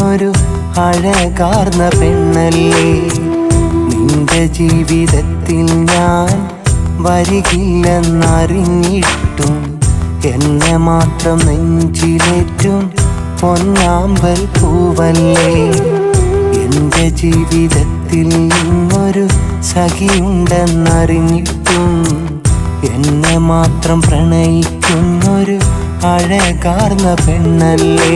പ്രണയിക്കുന്നൊരു അഴകാർന്ന പെണ്ണല്ലേ? നിന്റെ ജീവിതത്തിൽ ഞാൻ വരികില്ലെന്നറിഞ്ഞിട്ടും എന്നെ മാത്രം നെഞ്ചിലേറ്റും പൊന്നാമ്പൽ പൂവല്ലേ? എന്റെ ജീവിതത്തിൽ ഒരു സഖിയുണ്ടെന്നറിഞ്ഞിട്ടും എന്നെ മാത്രം പ്രണയിക്കുന്നൊരു അഴകാർന്ന പെണ്ണല്ലേ?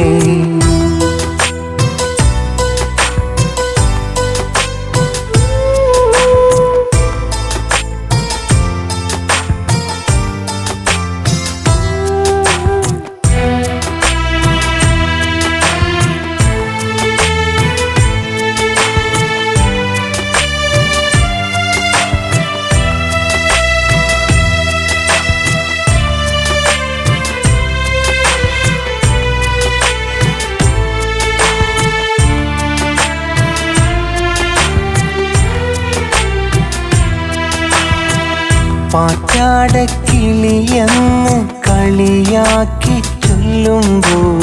പാറ്റാടക്കിളിയെന്ന് കളിയാക്കി ചൊല്ലുമ്പോൾ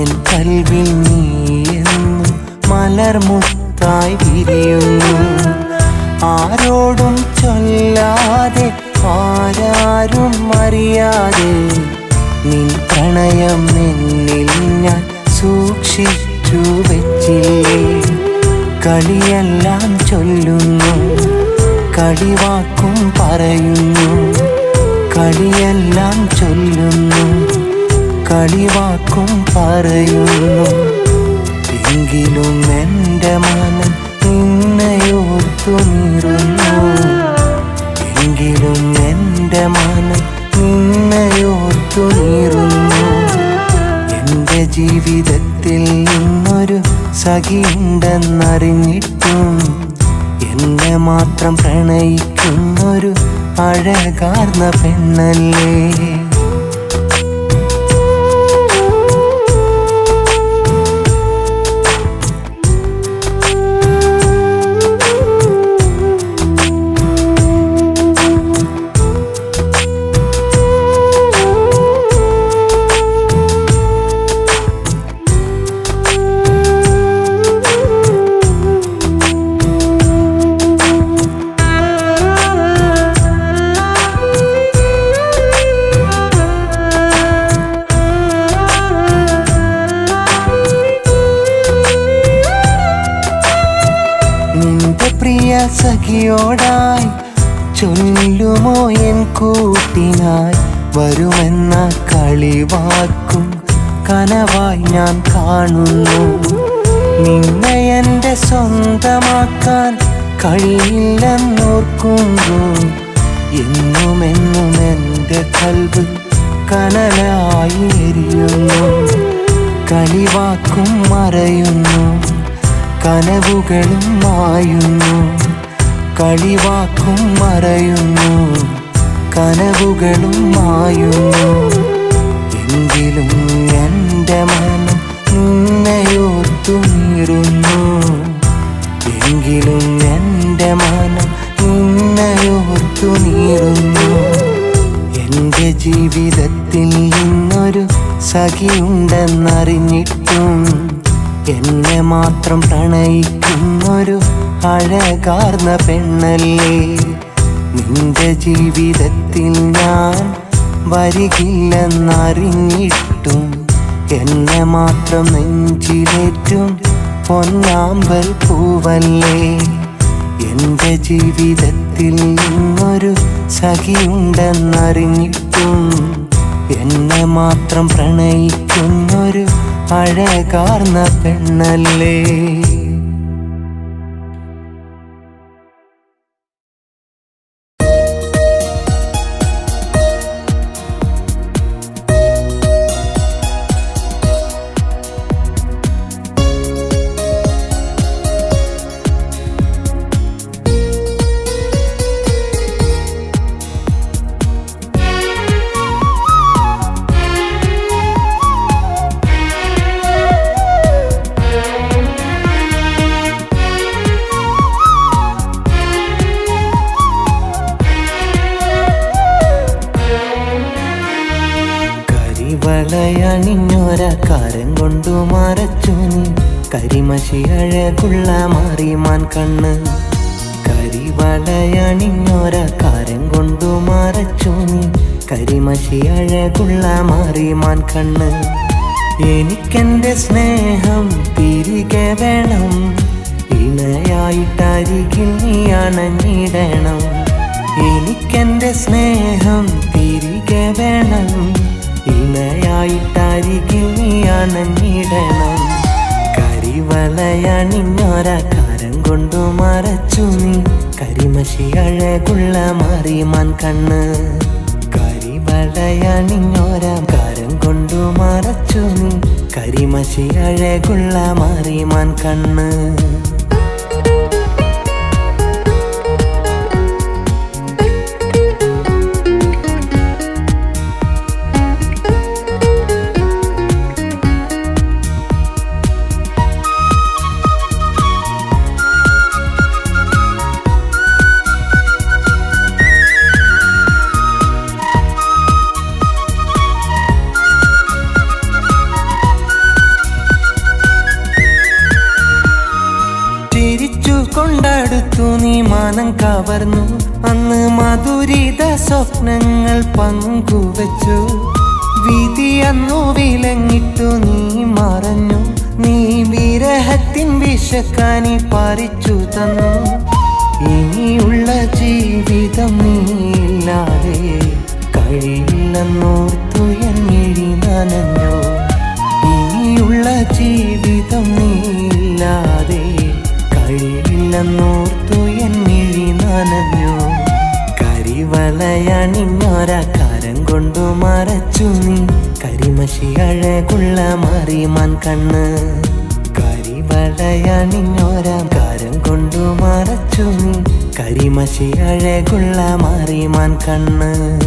എൻ കൽവിൽ നീയെന്ന് മലർമുത്തായി വിരിയുന്നു. ആരോടും ചൊല്ലാതെ ആരാരും അറിയാതെ നിൻ പ്രണയം എന്നിൽ ഞാൻ സൂക്ഷിച്ചു വെച്ചില്ലേ. കളിയെല്ലാം ചൊല്ലുന്നു. കളിവാക്കും പറയുന്നു. കളിയെല്ലാം ചൊല്ലുന്നു. കളിവാക്കും പറയുന്നു. എങ്കിലും എന്റെ മനം നിന്നെയോർത്തു എങ്കിലും എന്റെ മനം നിന്നെയോർത്തു എന്റെ ജീവിതത്തിൽ നിന്നൊരു സഖിയുണ്ടെന്നറിഞ്ഞിട്ടും എന്നെ മാത്രം പ്രണയിക്കുന്നൊരു അഴകാർന്ന പെണ്ണല്ലേ? കൽവ് കനലായി എരിയുന്നു. കനിവാക്കും മറയുന്നു. കനവുകളും മായുന്നു. കളിവാക്കും മറയുന്നു. കനവുകളും മായുന്നു. എങ്കിലും എന്റെ മനം നിന്നെയോർത്തു എങ്കിലും എന്റെ മനം നിന്നെയോർത്തു എന്റെ ജീവിതത്തിൽ ഇന്നൊരു സഖിയുണ്ടെന്നറിഞ്ഞിട്ടും എന്നെ മാത്രം പ്രണയിക്കുന്നൊരു അഴകാർന്ന പെണ്ണല്ലേ? നിന്റെ ജീവിതത്തിൽ ഞാൻ വരികില്ലെന്നറിഞ്ഞിട്ടും എന്നെ മാത്രം നെഞ്ചിലേറ്റും പൊന്നാമ്പൽ പൂവല്ലേ? എന്റെ ജീവിതത്തിൽ ഇന്നൊരു സഖിയുണ്ടെന്നറിഞ്ഞിട്ടും എന്നെ മാത്രം പ്രണയിക്കുന്നൊരു അഴകാർന്ന പെണ്ണല്ലേ? കരിമഷിയഴകുള്ള മാറിമാൻ കണ്ണ്. കരിവളയണിഞ്ഞൊരക്കാരം കൊണ്ടു മറച്ചു നീ. കരിമഷിയഴകുള്ള മാറിമാൻ കണ്ണ്. എനിക്കെന്റെ സ്നേഹം തിരികെ വേണം. ഇണയായിട്ടരികിൽ നീ അണഞ്ഞിടണം. എനിക്കെന്റെ സ്നേഹം തിരികെ വേണം. ഇണയായിട്ടരികിൽ നീ അണഞ്ഞിടണം. കരിവളയണിഞ്ഞൊരക്കാരം കൊണ്ടു മറച്ചു നീ. കരിമഷി അഴകുള്ള മാറിമാൻ കണ്ണ്. കരിവളയണിഞ്ഞൊരക്കാരം കൊണ്ടു മറച്ചു നീ. കരിമഷി അഴകുള്ള മാറിമാൻ കണ്ണ്. കൊണ്ടടുത്തു നീ മാനം കവർന്നു. അന്ന് മധുരിത സ്വപ്നങ്ങൾ പങ്കുവച്ചു. വിധി അന്നു വിലങ്ങിട്ടു നീ മറഞ്ഞു നീ വിരഹത്തിൻ വിഷക്കാനി പറിച്ചു തന്നു. ഇനിയുള്ള ജീവിതം നീയില്ലാതെ കഴിയില്ലെന്നോർത്തു എൻ മിഴി നനഞ്ഞോ. ജീവിതം നീയില്ലാതെ മിഴി നനഞ്ഞു കരിവളയണിഞ്ഞൊരക്കാരം കൊണ്ടു മറച്ചു നീ. കരിമഷി അഴകുള്ള മാറിമാൻ കണ്ണ്. കരിവളയണിഞ്ഞൊരക്കാരം കൊണ്ടു മറച്ചു നീ. കരിമഷി അഴകുള്ള മാറിമാൻ കണ്ണ്.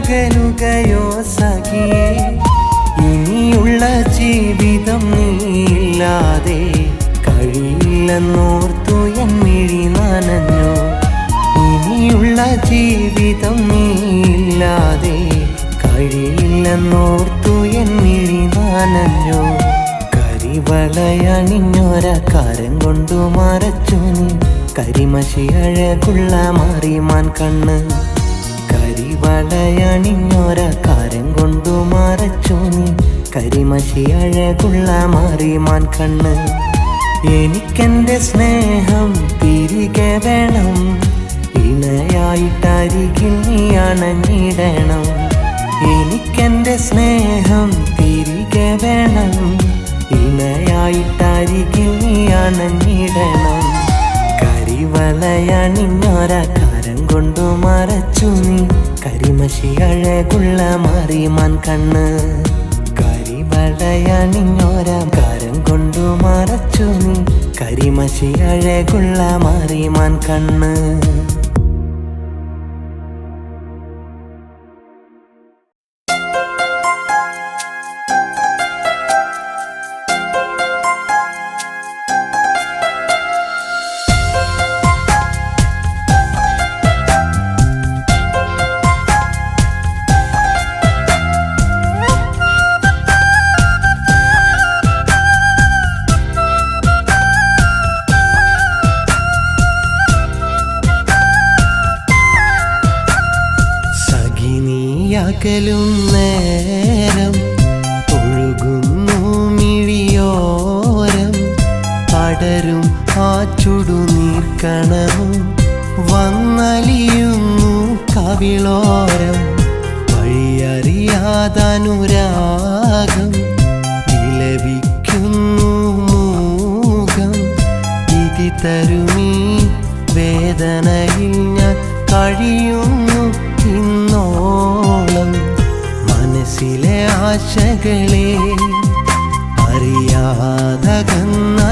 അകലുകയോ സഖിയെ ഇനിയുള്ള ജീവിതം നീയില്ലാതെ കഴിയില്ലെന്നോർത്തു എൻ മിഴി നനഞ്ഞു. ഇനിയുള്ള ജീവിതം നീയില്ലാതെ കഴിയില്ലെന്നോർത്തു എൻ മിഴി നനഞ്ഞു. കരിവളയണിഞ്ഞൊരക്കാരം കൊണ്ടു മറച്ചു നീ. കരിമഷി അഴകുള്ള മാറിമാൻ കണ്ണ് കരിവളയണിഞ്ഞൊരക്കാരം കൊണ്ടു മറച്ചു നീ. കരിമഷി അഴകുള്ള മാറിമാൻ കണ്ണ്. എനിക്കെന്റെ സ്നേഹം തിരികെ വേണം. ഇണയായിട്ടരികിൽ നീ അണഞ്ഞിടണം. എനിക്കെന്റെ സ്നേഹം തിരികെ വേണം. ഇണയായിട്ടരികിൽ നീ അണഞ്ഞിടണം. കരിവളയണിഞ്ഞൊരക്കാരം കൊണ്ടു മറച്ചു നീ. കരിമഷി അഴകുള്ള മാറിമാൻ കണ്ണ്. കാരം കൊണ്ടു മറച്ചു നീ. കരിമഷി അഴകുള്ള മാറിമാൻ കണ്ണ്. സഖിനിയകലും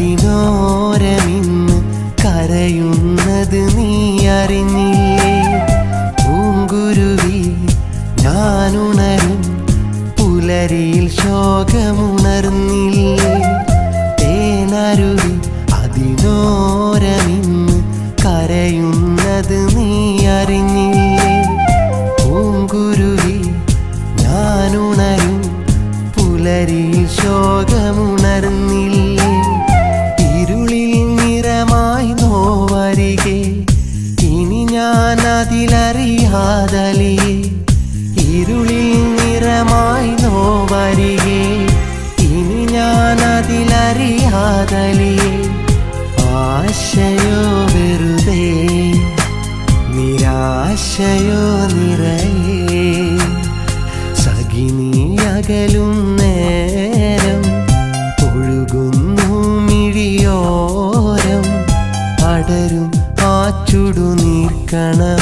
দিনও ഞാൻ അതിലറിയാതലേ ഇരുളിൽ നിറമായി നോവരികെ ഇനി ഞാൻ അതിലറിയാതലേ ആശയോ വെറുതെ നിരാശയോ നിറയേ സഖിനി അകലും ചുടുനീർക്കണവും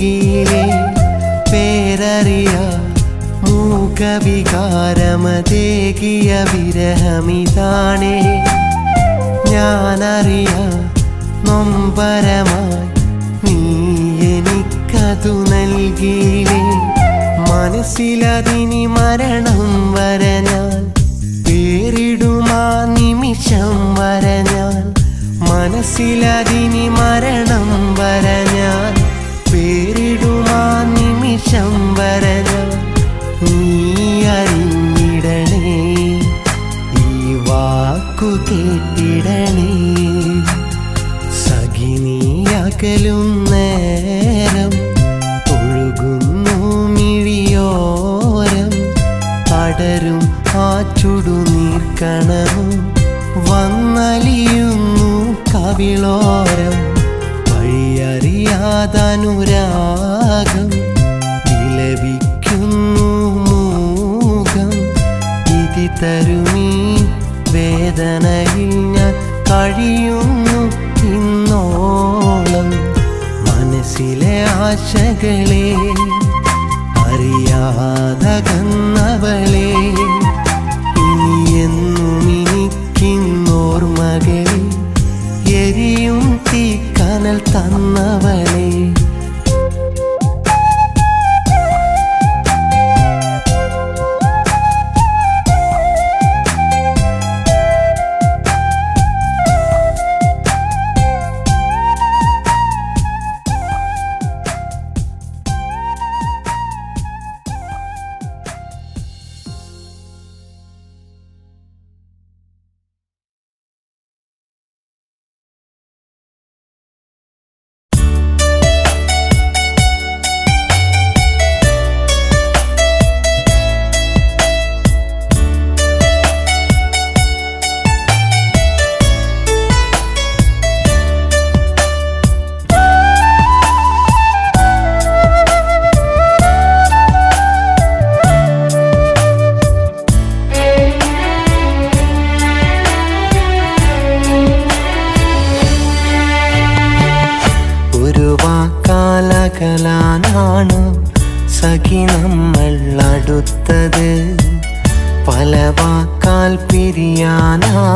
നൽകിയില്ലേ പേരറിയ മൂകവികാരമതേകിയ വിരഹമിതാണേ. ഞാനറിയ നൊമ്പരമായി നീ എനിക്കതു നൽകിയേ മനസ്സിലതിനി മരണം വരെ ഞാൻ പേരിടുമാ നിമിഷം വരെ ഞാൻ മനസ്സിലതിനി മരണം വരെ സഖിനിയകലും നേരം ഒഴുകുന്നു മിഴിയോരം. അടരും ആ ചുടുനീർക്കണവും വന്നലിയുന്നു കവിളോരം. വഴിയറിയാതനുരാഗം വിലപിക്കുന്നു മൂകം. ഇതി തരുമീ വേദനയിൽ ഞാൻ കഴിയുന്നു ആശകളെ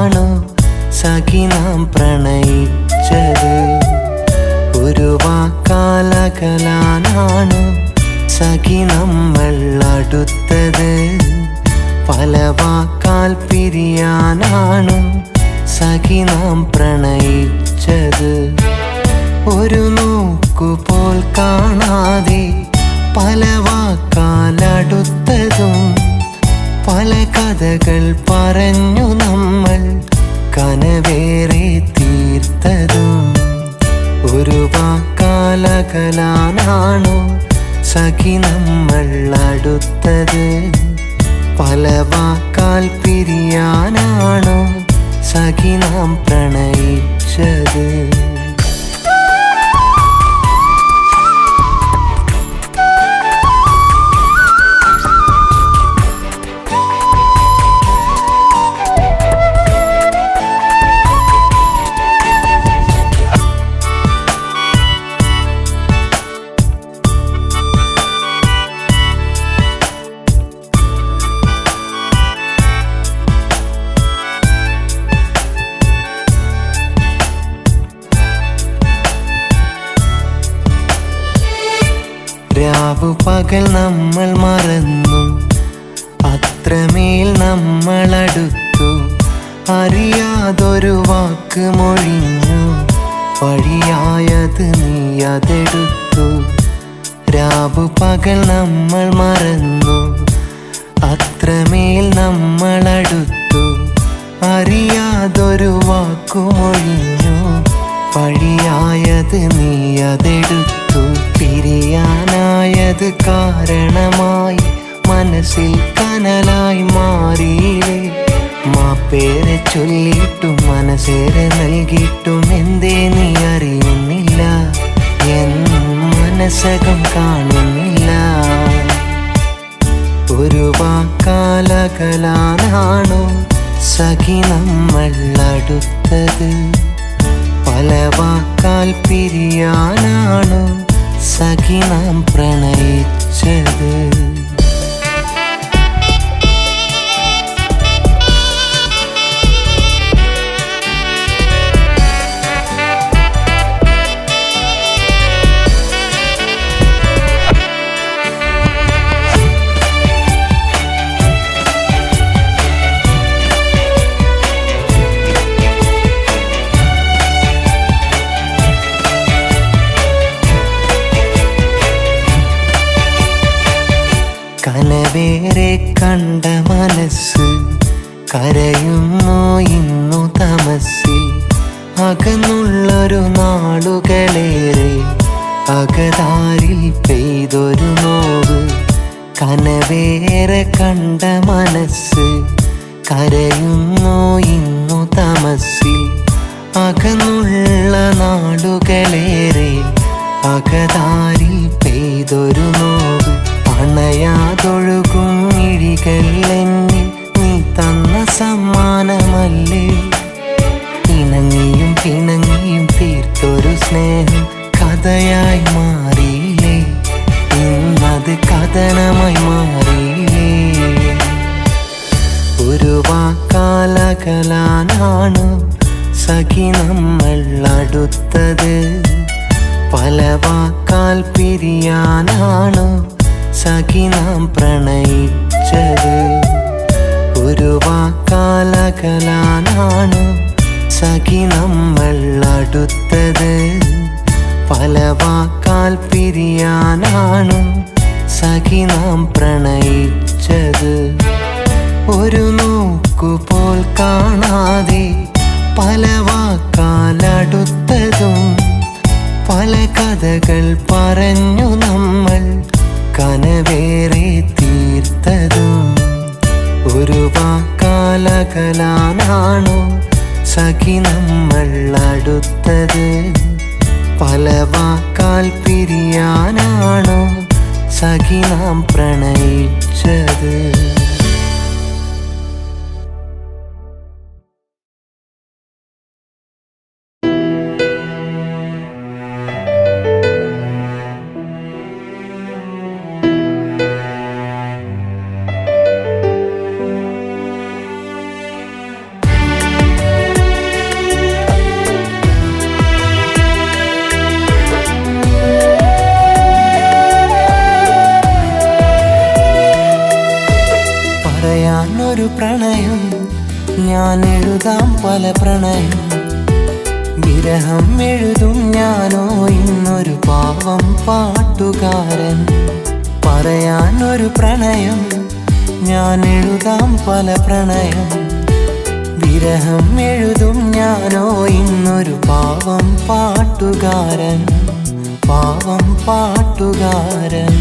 പിരിയാനാണോ സഖി നാം പ്രണയിച്ചത് ഒരു വാക്കാൽ അകലാനാണോ സഖി നമ്മൾ അടുത്തത് പല വാക്കാൽ പിരിയാനാണോ. സഖി നാം പ്രണയിച്ചത് ഒരു നോക്കുപോൽ കാണാതെ പല വാക്കാലടുത്തതും പല കഥകൾ പറഞ്ഞു നമ്മൾ കനവേറെ തീർത്തതും ഒരു വാക്കാലകലാനാണോ സഖി നമ്മൾ അടുത്തത് പല വാക്കാൽ പിരിയാനാണോ? സഖി നാം പ്രണയിച്ചത് അതെടുത്തു രാവു പകൽ നമ്മൾ മറന്നു. അത്രമേൽ നമ്മൾ അടുത്തു. അറിയാതൊരു വാക്കുമൊഴിഞ്ഞു. വഴിയായത് നീ അതെടുത്തു പിരിയാനായത് കാരണമായി മനസ്സിൽ കനലായി മാറിയില്ലേ? മാപ്പേരെ ചൊല്ലിയിട്ടും മനസ്സേറെ നൽകിയിട്ടും എന്തേ നീ അറിയുന്നില്ല. മനസ്സകം കാണുന്നില്ല. ഒരു വാക്കാലകലാനാണോ സഖി നമ്മൾ അടുത്തത്? പല വാക്കാൽ പിരിയാനാണോ സഖി നാം പ്രണയിച്ചത്? കനവേറെ കണ്ട മനസ്സ് കരയുന്നു ഇന്നു തമസ്സിൽ. അകന്നുള്ള നാടുകളേറെ അകതാരിൽ പെയ്തൊരു നോവ്. അണയാതൊഴുകും മിഴികൾ എന്നിൽ നീ തന്ന സമ്മാനമല്ലേ? ഇണങ്ങിയും പിണങ്ങിയും തീർത്തൊരു സ്നേഹം കഥയായി മാറിയില്ലേ ഇന്നത് മാറി. ഒരു വാക്കാലകലാനാണ് സഖി നമ്മൾ അടുത്തത്. പല വാക്കാൽ പിരിയാനാണ് സഖി നാം പ്രണയിച്ചത്. ഞാനോ ഇന്നൊരു പാവം പാട്ടുകാരൻ പാവം പാട്ടുകാരൻ.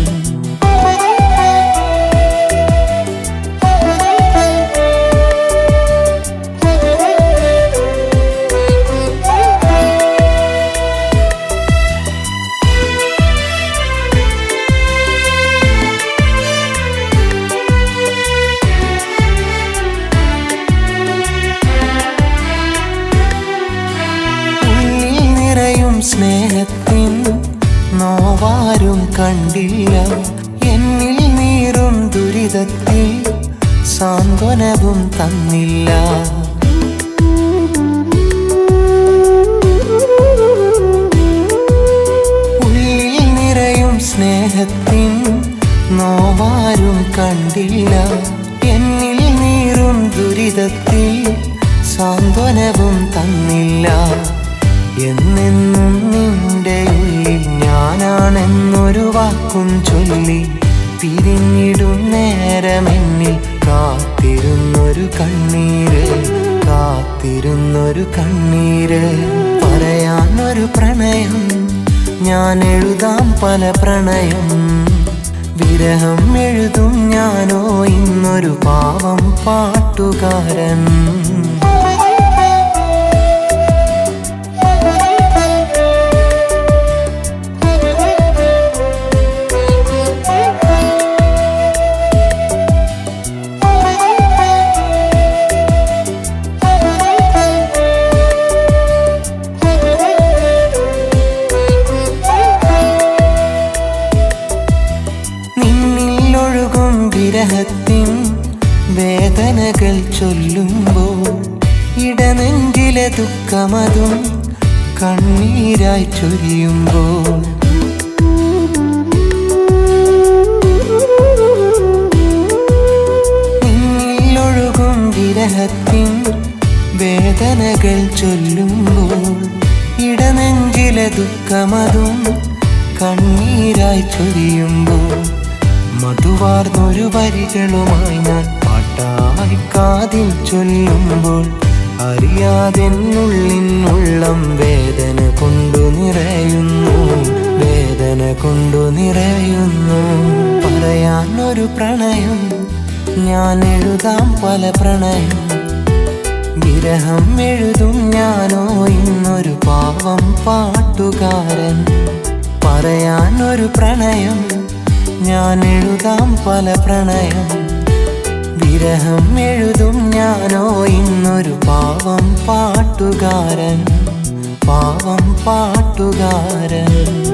കണ്ടില്ല. എന്നിൽ നീറും ദുരിതത്തിൽ സാന്ത്വനവും തന്നില്ല. എന്നെന്നും നിന്റെ ഉള്ളിൽ ഞാനാണെന്നൊരു വാക്കും ചൊല്ലി പിരിഞ്ഞിടും നേരമെന്നിൽ കാത്തിരുന്നൊരു കണ്ണീര് കാത്തിരുന്നൊരു കണ്ണീര്. പറയാനൊരു പ്രണയം ഞാൻ എഴുതാം പല പ്രണയം. വിരഹം എഴുതും ഞാനോ ഇന്നൊരു പാവം പാട്ടുകാരൻ. മധുവാർന്നൊരു വരികളുമായി ഞാൻ പാട്ടായി കാതിൽ ചൊല്ലുമ്പോൾ അറിയാതെന്നുള്ളിനുള്ളം വേദന കൊണ്ടു നിറയുന്നു വേദന കൊണ്ടു നിറയുന്നു. പറയാൻ ഒരു പ്രണയം ഞാൻ എഴുതാം പല പ്രണയം. വിരഹം എഴുതും ഞാനോ ഇന്നൊരു പാവം പാട്ടുകാരൻ. പറയാൻ ഒരു പ്രണയം ഞാൻ എഴുതാം പല പ്രണയം. വിരഹം എഴുതും ഞാനോ ഇന്നൊരു പാവം പാട്ടുകാരൻ. പാവം പാട്ടുകാരൻ.